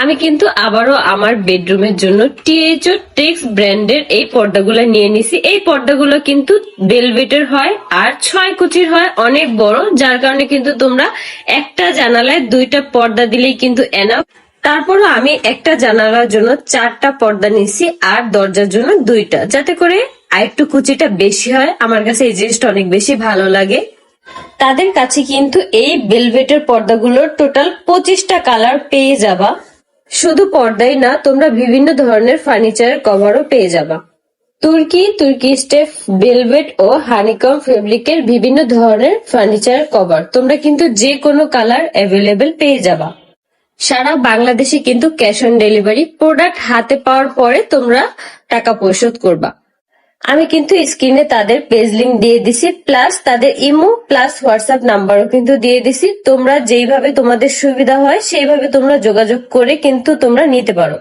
আমি কিন্তু আবারও আমার বেডরুমের জন্য টিএইচও টেক্স ব্র্যান্ডের এই পর্দাগুলো নিয়ে নিছি। এই পর্দাগুলো কিন্তু ভেলভেটের হয় আর ছয় কুচির হয়, অনেক বড়, যার কারণে কিন্তু তোমরা একটা জানালায় দুইটা পর্দা দিলেই কিন্তু এনাফ তারপরও আমি একটা জানালার জন্য চারটা পর্দা নিছি আর দরজার জন্য দুইটা। যাতে করে আরেকটু কুচিটা বেশি হয়, আমার কাছে এই জিনিসটা অনেক বেশি ভালো লাগে। তাদের কাছে কিন্তু এই বেলভেটের পর্দাগুলোর টোটাল পঁচিশটা কালার পেয়ে যাবা। শুধু পর্দাই না, তোমরা বিভিন্ন ধরনের ফার্নিচারের কভারও পেয়ে যাবা। তুর্কি তুর্কি স্টেফ বেলভেট ও হানিকম ফেব্রিকের বিভিন্ন ধরনের ফার্নিচার কভার তোমরা কিন্তু যে কোনো কালার অ্যাভেলেবেল পেয়ে যাবা। সারা বাংলাদেশে কিন্তু ক্যাশ অন ডেলিভারি প্রোডাক্ট হাতে পাওয়ার পরে তোমরা টাকা পরিশোধ করবা। আমি কিন্তু স্ক্রিনে তাদের পেজ লিংক দিয়ে দিছি প্লাস তাদের ইমো প্লাস হোয়াটসঅ্যাপ নাম্বারও কিন্তু দিয়ে দিছি। তোমরা যেইভাবে তোমাদের সুবিধা হয়, সেইভাবে তোমরা যোগাযোগ করে কিন্তু তোমরা নিতে পারো।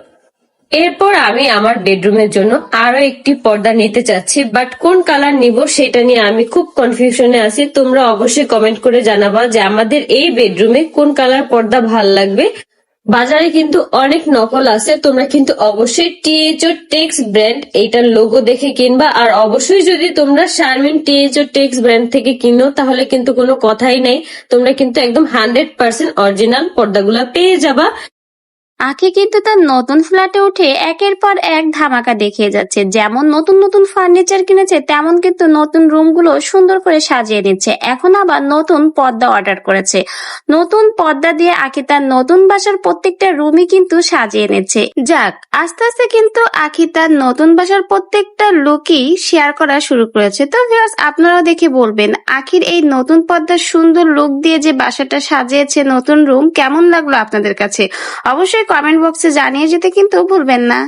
এরপর আমি আমার বেডরুমের জন্য আরও একটি পর্দা নিতে চাচ্ছি বাট কোন কালার নিব সেটা নিয়ে আমি খুব কনফিউশনে আছি। তোমরা অবশ্যই কমেন্ট করে জানাবা যে আমাদের এই বেডরুমে কোন কালার পর্দা ভালো লাগবে। বাজারে কিন্তু অনেক নকল আছে, তোমরা কিন্তু অবশ্যই টিএচও টেক্স ব্র্যান্ড এইটার লোগো দেখে কিনবা। আর অবশ্যই যদি তোমরা শারমিন টিএচও টেক্স ব্র্যান্ড থেকে কিনো, তাহলে কিন্তু কোনো কথাই নেই। তোমরা কিন্তু একদম হান্ড্রেড পার্সেন্ট অরিজিনাল পর্দাগুলা পেয়ে যাবা। আখি কিন্তু তার নতুন ফ্ল্যাটে উঠে একের পর এক ধামাকা দেখিয়ে যাচ্ছে। যেমন নতুন নতুন ফার্নিচার কিনেছে, তেমন কিন্তু নতুন রুমগুলো সুন্দর করে সাজিয়ে নিচ্ছে। এখন আবার নতুন পর্দা অর্ডার করেছে। নতুন পর্দা দিয়ে আখি তার নতুন বাসার প্রত্যেকটা রুমই কিন্তু সাজিয়ে নিচ্ছে। যাক, আস্তে আস্তে কিন্তু আখি তার নতুন বাসার প্রত্যেকটা লুকই শেয়ার করা শুরু করেছে। তো ভিউয়ার্স আপনারাও দেখে বলবেন, আখির এই নতুন পদ্মার সুন্দর লুক দিয়ে যে বাসাটা সাজিয়েছে নতুন রুম কেমন লাগল আপনাদের কাছে? অবশ্যই কমেন্ট বক্সে জানিয়ে যেতে কিন্তু ভুলবেন না।